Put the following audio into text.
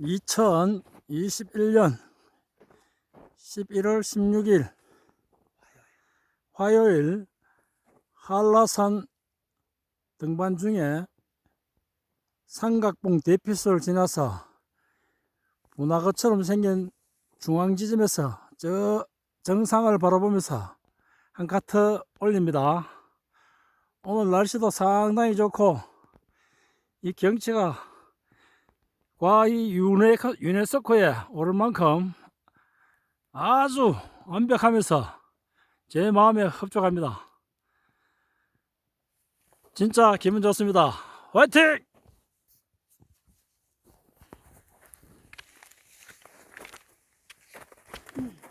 2021년 11월 16일 화요일 한라산 등반 중에 삼각봉 대피소를 지나서 문화거처럼 생긴 중앙지점에서 저 정상을 바라보면서 한 카트 올립니다. 오늘 날씨도 상당히 좋고 이 경치가 와, 이 유네스코, 유네스코에 오를 만큼 아주 완벽하면서 제 마음에 흡족합니다. 진짜 기분 좋습니다. 화이팅! 음.